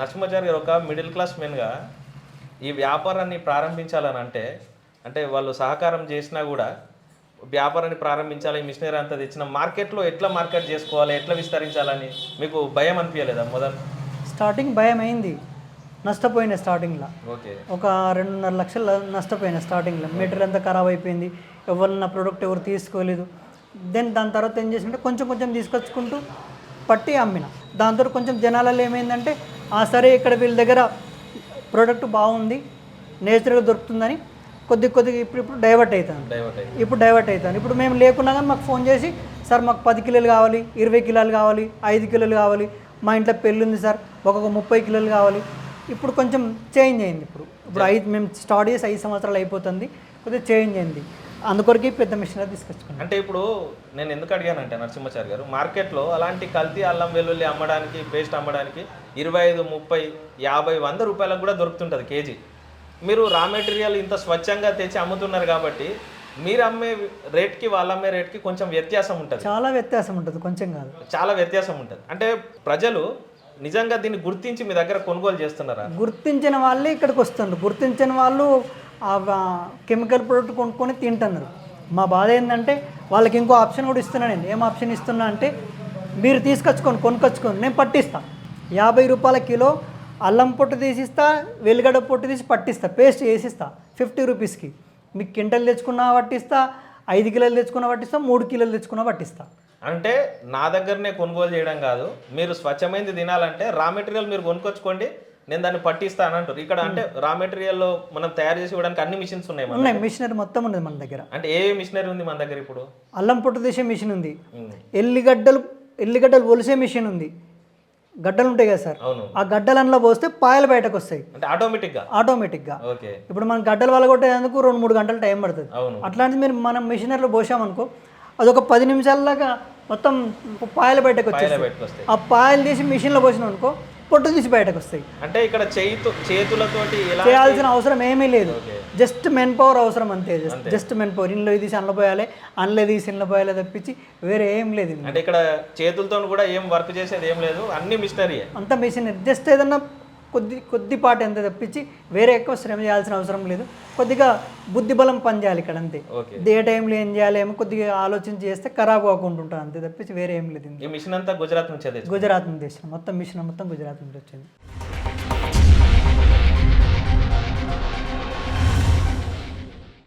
నరసింహాచారి గారు ఒక middle class మెన్గా ఈ వ్యాపారాన్ని ప్రారంభించాలని అంటే అంటే వాళ్ళు సహకారం చేసినా కూడా వ్యాపారాన్ని ప్రారంభించాలి మిషనరీ అంతా తెచ్చిన మార్కెట్లో ఎట్లా మార్కెట్ చేసుకోవాలి ఎట్లా విస్తరించాలని మీకు భయం అనిపించలేదా మొదలు? స్టార్టింగ్ భయం అయింది నష్టపోయిన స్టార్టింగ్లో. ఓకే. ఒక రెండున్నర లక్షలు నష్టపోయిన స్టార్టింగ్లో. మెటీరియల్ అంతా ఖరాబ్ అయిపోయింది. ఎవరు నా ప్రోడక్ట్ ఎవరు తీసుకోలేదు. దెన్ దాని తర్వాత ఏం చేసింటే కొంచెం కొంచెం తీసుకొచ్చుకుంటూ పట్టి అమ్మిన. దాంతో కొంచెం జనాలలో ఏమైందంటే సరే ఇక్కడ వీళ్ళ దగ్గర ప్రోడక్ట్ బాగుంది నేచురల్గా దొరుకుతుందని కొద్ది కొద్దిగా ఇప్పుడు ఇప్పుడు డైవర్ట్ అవుతాను ఇప్పుడు డైవర్ట్ అవుతాను ఇప్పుడు మేము లేకున్నా కానీ మాకు ఫోన్ చేసి సార్ మాకు పది కిలోలు కావాలి ఇరవై కిలోలు కావాలి ఐదు కిలోలు కావాలి మా ఇంట్లో పెళ్ళి ఉంది సార్ ఒక్కొక్క ముప్పై కిలోలు కావాలి. ఇప్పుడు కొంచెం చేంజ్ అయింది ఇప్పుడు. ఇప్పుడు ఐదు మేము స్టార్ట్ చేసి ఐదు సంవత్సరాలు అయిపోతుంది కొద్దిగా చేంజ్ అయింది. అందుకొరకు పెద్ద మిషన్ తీసుకొచ్చుకున్నాం అంటే ఇప్పుడు నేను ఎందుకు అడిగానంటే నరసింహాచారి గారు మార్కెట్లో అలాంటి కల్తీ అల్లం వెల్లుల్లి అమ్మడానికి పేస్ట్ అమ్మడానికి ఇరవై ఐదు ముప్పై యాభై వంద రూపాయలకు కూడా దొరుకుతుంటుంది కేజీ. మీరు రా మెటీరియల్ ఇంత స్వచ్ఛంగా తెచ్చి అమ్ముతున్నారు కాబట్టి మీరు అమ్మే రేట్కి వాళ్ళు అమ్మే రేట్కి కొంచెం వ్యత్యాసం ఉంటుంది. చాలా వ్యత్యాసం ఉంటుంది కొంచెం కాదు. చాలా వ్యత్యాసం ఉంటుంది. అంటే ప్రజలు నిజంగా దీన్ని గుర్తించి మీ దగ్గర కొనుగోలు చేస్తున్నారా? గుర్తించిన వాళ్ళే ఇక్కడికి వస్తున్నారు. గుర్తించిన వాళ్ళు కెమికల్ ప్రోడక్ట్ కొనుక్కొని తింటున్నారు. మా బాధ ఏంటంటే వాళ్ళకి ఇంకో ఆప్షన్ కూడా ఇస్తున్నాను నేను. ఏం ఆప్షన్ ఇస్తున్నా అంటే మీరు తీసుకొచ్చుకొని కొనుక్కొచ్చుకొని నేను పట్టిస్తా. యాభై రూపాయల కిలో అల్లం పొట్టు తీసిస్తా వెల్లిగడ్డ పొట్టు తీసి పట్టిస్తా పేస్ట్ వేసిస్తా ఫిఫ్టీ రూపీస్కి. మీకు కింటలు తెచ్చుకున్నా పట్టిస్తా ఐదు కిలోలు తెచ్చుకున్నా పట్టిస్తా మూడు కిలోలు తెచ్చుకున్నా పట్టిస్తా. అంటే నా దగ్గరనే కొనుగోలు చేయడం కాదు మీరు స్వచ్ఛమైనది తినాలంటే రా మెటీరియల్ మీరు కొనుక్కొచ్చుకోండి నేను దాన్ని పట్టిస్తాను అంటారు. ఇక్కడ అంటే రా మెటీరియల్ మనం తయారు చేసి ఇవ్వడానికి అన్ని మిషన్స్ ఉన్నాయి ఉన్నాయి. మిషనరీ మొత్తం ఉన్నది మన దగ్గర. అంటే ఏ మిషనరీ ఉంది మన దగ్గర ఇప్పుడు? అల్లం పొట్టు తీసే మిషన్ ఉంది. ఉమ్. ఎల్లిగడ్డలు ఎల్లిగడ్డలు ఒలిసే మిషన్ ఉంది. గడ్డలు ఉంటాయి కదా సార్? అవును. ఆ గడ్డలల్లో పోస్తే పాయలు బయటకు వస్తాయి. అంటే ఆటోమేటిక్గా ఆటోమేటిక్గా ఓకే ఇప్పుడు మనం గడ్డలు వలగొట్టేందుకు రెండు మూడు గంటలు టైం పడుతుంది. అవును. అట్లాంటిది మీరు మనం మిషనరీలో పోసామనుకో అదొక పది నిమిషాలలాగా మొత్తం పాయలు బయటకు వచ్చేస్తాయి. ఆ పాయలు తీసి మిషన్లో పోసినాం అనుకో పొట్టు తీసి బయటకు వస్తాయి. అంటే ఇక్కడ చేయితో చేతులతోటి చేయాల్సిన అవసరం ఏమీ లేదు. జస్ట్ మెన్ పవర్ అవసరం అంతే. Just just men power. ఇంట్లో తీసి అందులో పోయాలి అందులో తీసి ఇంట్లో పోయాలి తప్పించి వేరే ఏం లేదు. అంటే ఇక్కడ చేతులతో కూడా ఏం వర్క్ చేసేది ఏం లేదు. అన్ని మిషనరీయే. అంతా మిషన్ జస్ట్ ఏదన్నా కొద్ది కొద్దిపాటి ఎంత తప్పించి వేరే ఎక్కువ శ్రమ చేయాల్సిన అవసరం లేదు. కొద్దిగా బుద్ధి బలం పని చేయాలి ఇక్కడ అంతే. ఏ టైంలో ఏం చేయాలి ఏమో కొద్దిగా ఆలోచించి చేస్తే ఖరాబ్ అవ్వకుండా ఉంటుంది అంతే తప్పించి వేరే ఏం లేదు మిషన్ అంతా గుజరాత్ నుంచే గుజరాత్ నుంచి మొత్తం మిషన్ మొత్తం గుజరాత్ నుంచి వచ్చింది.